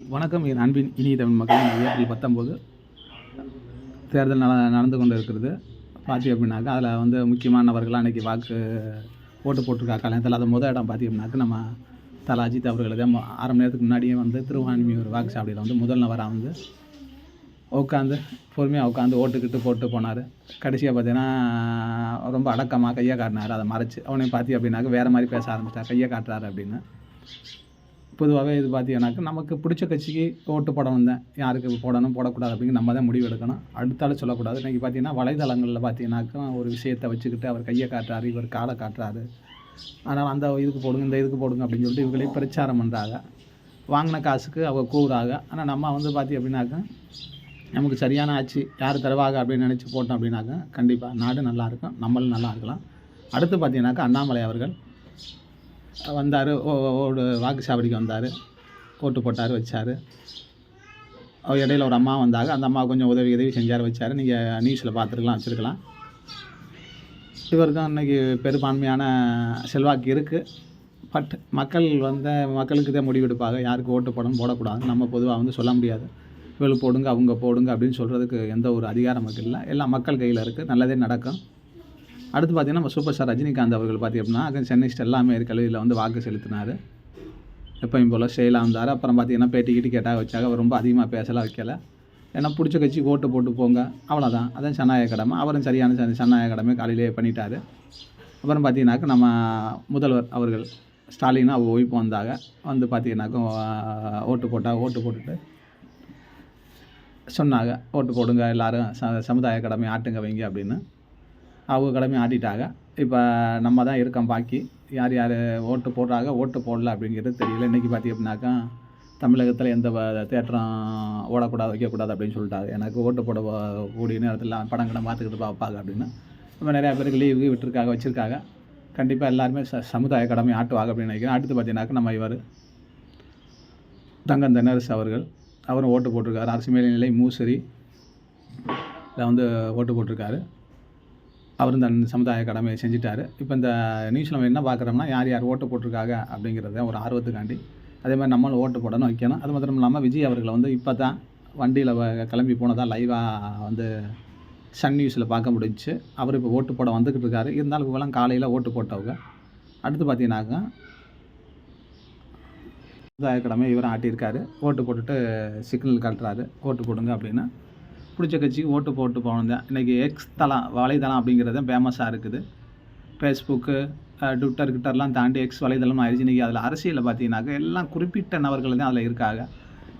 வணக்கம் என் அன்பின் இனிய தமிழ் மக்கள் ஏப்ரல் பத்தொம்போது தேர்தல் நட நடந்து கொண்டு இருக்கிறது பார்த்தி அப்படின்னாக்கா அதில் வந்து முக்கியமான அன்றைக்கி வாக்கு ஓட்டு போட்டிருக்கா கல்யாணத்தில் அது முதல் இடம் பார்த்தி அப்படின்னாக்கா நம்ம தலாஜித் அவர்களுக்கு மொ- அரை மணி நேரத்துக்கு முன்னாடியே வந்து திருவான்மியூர் வாக்கு சாவடியில் வந்து முதல் நபராக வந்து உட்காந்து பொறுமையாக உட்காந்து ஓட்டுக்கிட்டு போட்டு போனார். கடைசியாக பார்த்தீங்கன்னா ரொம்ப அடக்கமாக கையை காட்டினார். அதை மறைச்சு அவனையும் பார்த்தி அப்படின்னாக்கா வேறு மாதிரி பேச ஆரம்பித்தார் கையை காட்டுறாரு அப்படின்னு. பொதுவாகவே இது பார்த்தீங்கன்னாக்கா நமக்கு பிடிச்ச கட்சிக்கு ஓட்டு போடணும் வந்தேன். யாருக்கு போடணும் போடக்கூடாது அப்படிங்கிற நம்ம தான் முடிவு எடுக்கணும். அடுத்தாலும் சொல்லக்கூடாது. இன்றைக்கி பார்த்தீங்கன்னா வலைதளங்களில் பார்த்தீங்கன்னாக்கா ஒரு விஷயத்தை வச்சுக்கிட்டு அவர் கையை காட்டுறாரு இவர் காலை காட்டுறாரு. ஆனால் அந்த இதுக்கு போடுங்க இந்த இதுக்கு போடுங்க அப்படின்னு சொல்லிட்டு இவங்களே பிரச்சாரம் பண்ணுறாங்க வாங்கின காசுக்கு அவங்க கூறாங்க ஆனால் நம்ம வந்து பார்த்தி அப்படின்னாக்கா நமக்கு சரியான ஆட்சி யார் தருவாங்க அப்படின்னு நினச்சி போட்டோம் அப்படின்னாக்கா கண்டிப்பாக நாடு நல்லாயிருக்கும் நம்மளும் நல்லா இருக்கலாம். அடுத்து பார்த்தீங்கன்னாக்கா அண்ணாமலை அவர்கள் வந்தார். ஓடு வாக்குச்சாவடிக்கு வந்தார். ஓட்டு போட்டார் வச்சார். அவர் இடையில ஒரு அம்மா வந்தாங்க. அந்த அம்மா கொஞ்சம் உதவி உதவி செஞ்சார் வச்சார். நீங்கள் நியூஸில் பார்த்துருக்கலாம் வச்சுருக்கலாம். இவருக்கும் இன்னைக்கு பெரும்பான்மையான செல்வாக்கு இருக்குது பட் மக்கள் வந்த மக்களுக்கு தான் முடிவெடுப்பாங்க. யாருக்கு ஓட்டு போடணும் போடக்கூடாது நம்ம பொதுவாக வந்து சொல்ல முடியாது. இவள் போடுங்க அவங்க போடுங்க அப்படின்னு சொல்கிறதுக்கு எந்த ஒரு அதிகாரம் இல்லை. எல்லாம் மக்கள் கையில் இருக்குது நல்லதே நடக்கும். அடுத்து பார்த்தீங்கன்னா நம்ம சூப்பர் ஸ்டார் ரஜினிகாந்த் அவர்கள் பார்த்தி அப்படின்னா அங்கே சென்னை ஸ்டெல்லா மேரி கல்லூரியில் வந்து வாக்கு செலுத்தினார். எப்பயும் போல் ஸ்டைலாக இருந்தார் அப்புறம் பார்த்தீங்கன்னா பேட்டி கிட்டி கேட்டால் வச்சாங்க. அவர் ரொம்ப அதிகமாக பேசலாம் வைக்கல. ஏன்னா பிடிச்ச கட்சி ஓட்டு போட்டு போங்க. அவ்வளோதான் அதான் சன்னாய கடமை. அவரும் சரியான ச- கடமை காலையிலேயே பண்ணிட்டார். அப்புறம் பார்த்தீங்கன்னாக்கா நம்ம முதல்வர் அவர்கள் ஸ்டாலின் அவள் ஒய்ப்பு வந்தாங்க. வந்து பார்த்தீங்கன்னாக்கா ஓட்டு போட்டால் ஓட்டு போட்டுட்டு சொன்னாங்க. ஓட்டு போடுங்க எல்லோரும். ச சமுதாய கடமை ஆட்டுங்க வைங்க அப்படின்னு. அவங்க கடமை ஆட்டிட்டாங்க. இப்போ நம்ம தான் இருக்கோம் பாக்கி. யார் யார் ஓட்டு போடுறாங்க ஓட்டு போடல அப்படிங்கிறது தெரியல. இன்றைக்கி பார்த்தி அப்படின்னாக்கா தமிழகத்தில் எந்த வ- தேட்டரும் ஓடக்கூடாது வைக்கக்கூடாது அப்படின்னு சொல்லிட்டாங்க. எனக்கு ஓட்டு போட கூடிய நேரத்தில் படம் கடம் பார்த்துக்கிட்டு பார்ப்பாங்க அப்படின்னு. நம்ம நிறையா பேருக்கு லீவு விட்டுருக்காங்க வச்சுருக்காங்க. கண்டிப்பாக எல்லாருமே ச சமுதாய கடமை ஆட்டுவாங்க அப்படின்னு நினைக்கிறேன். அடுத்து பார்த்தீங்கன்னாக்கா நம்ம இவர் தங்கம் தென்னரசு அவர்கள். அவரும் ஓட்டு போட்டிருக்காரு. அரசு மேல்நிலை மூசரி. இதில் வந்து ஓட்டு போட்டிருக்காரு. அவரும் தன் சமுதாய கடமையை செஞ்சுட்டாரு. இப்போ இந்த நியூஸில் நம்ம என்ன பார்க்குறோம்னா யார் யார் ஓட்டு போட்டிருக்காங்க அப்படிங்கிறத ஒரு ஆர்வத்துக்காண்டி அதே மாதிரி நம்மளும் ஓட்டு போடணும் வைக்கணும். அது மாத்திரம் இல்லாமல் விஜய் அவர்களை வந்து இப்போ தான் வண்டியில் கிளம்பி போனதாக லைவாக வந்து சன் நியூஸில் பார்க்க முடிஞ்சுச்சு அவர் இப்போ ஓட்டு போட வந்துக்கிட்டு இருக்காரு. இருந்தாலும் இவங்கெல்லாம் காலையில் ஓட்டு போட்டவங்க. அடுத்து பார்த்தீங்கன்னாக்கா சமுதாய கடமை இவரும் ஆட்டியிருக்காரு. ஓட்டு போட்டுட்டு சிக்னல் காட்டுறாரு ஓட்டு போடுங்க அப்படின்னா பிடிச்ச கட்சிக்கு ஓட்டு போட்டு போனேன் இன்றைக்கி எக்ஸ் தளம் வலைதளம் அப்படிங்கிறது ஃபேமஸாக இருக்குது. ஃபேஸ்புக்கு ட்விட்டர் கிட்டர்லாம் தாண்டி எக்ஸ் வலைதளம் ஆயிடுச்சு. இன்றைக்கி அதில் அரசியலில் பார்த்தீங்கன்னாக்கா எல்லாம் குறிப்பிட்ட நபர்கள் தான் அதில் இருக்காங்க.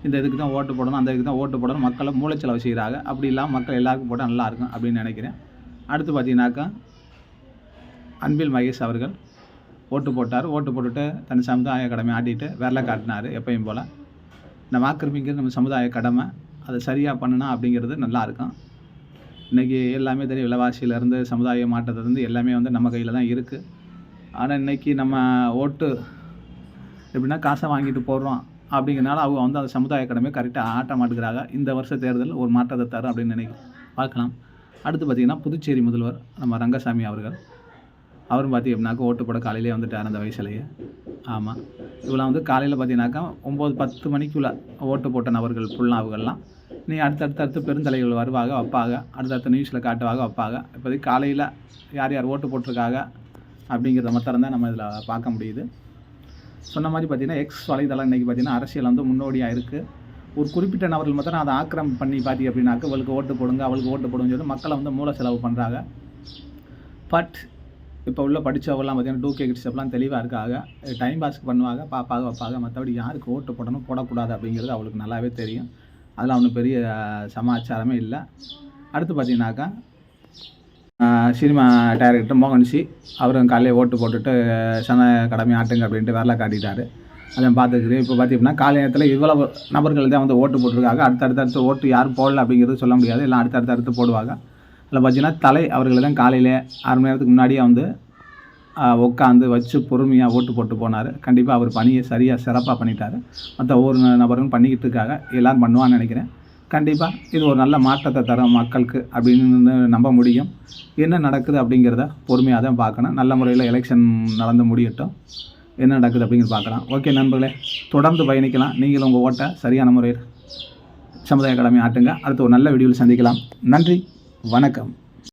இந்த இதுக்கு தான் ஓட்டு போடணும் அந்த இதுக்கு தான் ஓட்டு போடணும் மக்களை மூளைச்சலவு செய்கிறாங்க அப்படி இல்லாமல் மக்கள் எல்லாருக்கும் போட்டால் நல்லாயிருக்கும் அப்படின்னு நினைக்கிறேன். அடுத்து பார்த்தீங்கன்னாக்கா அன்பில் மகேஷ் அவர்கள் ஓட்டு போட்டார். ஓட்டு போட்டுட்டு தன் சமுதாய கடமை ஆட்டிட்டு விரலை காட்டினார் எப்பயும் போல். இந்த வாக்குரிமைங்கிறது நம்ம சமுதாய கடமை. அதை சரியாக பண்ணுனா அப்படிங்கிறது நல்லா இருக்கும். இன்றைக்கி எல்லாமே தெரியும் விலைவாசியிலேருந்து சமுதாய மாற்றத்துலேருந்து எல்லாமே வந்து நம்ம கையில் தான் இருக்குது ஆனால் இன்றைக்கி நம்ம ஓட்டு எப்படின்னா காசை வாங்கிட்டு போடுறோம் அப்படிங்கிறனால அவங்க வந்து அந்த சமுதாய கடமை கரெக்டாக ஆட்ட மாட்டுக்கிறாங்க இந்த வருஷ தேர்தல் ஒரு மாற்றத்தை தரும் அப்படின்னு நினைக்க பார்க்கலாம். அடுத்து பார்த்திங்கன்னா புதுச்சேரி முதல்வர் நம்ம ரங்கசாமி அவர்கள். அவரும் பார்த்தி அப்படின்னாக்கா ஓட்டு போட காலையிலே வந்துட்டார் அந்த வயசுலேயே. ஆமாம் இவெல்லாம் வந்து காலையில் பார்த்தீங்கன்னாக்கா ஒம்பது பத்து மணிக்குள்ளே ஓட்டு போட்ட நபர்கள் ஃபுல்லாக அவங்கெல்லாம் நீ அடுத்தடுத்து அடுத்து பெருந்தலைகள் வருவாக வைப்பாங்க அடுத்தடுத்த நியூஸில் காட்டுவாக வைப்பாங்க இப்போதைக்கு காலையில் யார் யார் ஓட்டு போட்டிருக்காங்க அப்படிங்கிறத மாத்திரம் தான் நம்ம இதில் பார்க்க முடியுது. சொன்ன மாதிரி பார்த்தீங்கன்னா எக்ஸ் வலைதளம் இன்றைக்கி பார்த்தீங்கன்னா அரசியல் வந்து முன்னோடியாக இருக்குது ஒரு குறிப்பிட்ட நபர்கள் மாத்திரம் அதை ஆக்கிரம் பண்ணி பார்த்தி அப்படின்னாக்க அவளுக்கு ஓட்டு போடுங்க அவளுக்கு ஓட்டு போடுங்க சொல்லி மக்களை வந்து மூல செலவு பண்ணுறாங்க பட் இப்போ உள்ள படித்தவங்களாம் பார்த்தீங்கன்னா டூ கே கிட்ஸ் தெளிவாக இருக்காங்க. டைம் பாஸ்க்கு பண்ணுவாங்க பார்ப்பாங்க வைப்பாங்க. மற்றபடி யாருக்கு ஓட்டு போடணும் போடக்கூடாது அப்படிங்கிறது அவளுக்கு நல்லாவே தெரியும். அதெல்லாம் ஒன்றும் பெரிய சமாச்சாரமே இல்லை. அடுத்து பார்த்தீங்கன்னாக்கா சினிமா டைரக்டர் மோகன்சி அவரும் காலையில் ஓட்டு போட்டுட்டு சன கடமை ஆட்டுங்க அப்படின்ட்டு வரல காட்டிட்டார். அதை பார்த்துக்கிறேன் இப்போ பார்த்தீங்கன்னா காலை நேரத்தில் இவ்வளவு நபர்கள் தான் வந்து ஓட்டு போட்டிருக்காங்க. அடுத்தடுத்து அடுத்து ஓட்டு யாரும் போடல அப்படிங்கிறது சொல்ல முடியாது. எல்லாம் அடுத்தடுத்து அடுத்து போடுவாங்க. அதில் பார்த்தீங்கன்னா தலை அவர்கள் தான் காலையில் ஆறு மணி நேரத்துக்கு முன்னாடியே வந்து உட்காந்து வச்சு பொறுமையாக ஓட்டு போட்டு போனார். கண்டிப்பாக அவர் பணியை சரியாக சிறப்பாக பண்ணிட்டார். மற்ற ஒவ்வொரு நபரும் பண்ணிக்கிட்டு இருக்காங்க எல்லோரும் பண்ணுவான்னு நினைக்கிறேன். கண்டிப்பாக இது ஒரு நல்ல மாற்றத்தை தரும் மக்களுக்கு அப்படின்னு நம்ப முடியும். என்ன நடக்குது அப்படிங்கிறத பொறுமையாக தான் பார்க்கணும். நல்ல முறையில் எலெக்ஷன் நடந்து முடியட்டும். என்ன நடக்குது அப்படிங்கிறது பார்க்கலாம். ஓகே நண்பர்களே தொடர்ந்து பயணிக்கலாம். நீங்களும் உங்கள் ஓட்டை சரியான முறையில் சமுதாய கடமை ஆட்டுங்க. அடுத்து ஒரு நல்ல வீடியோவில் சந்திக்கலாம். நன்றி. வணக்கம்.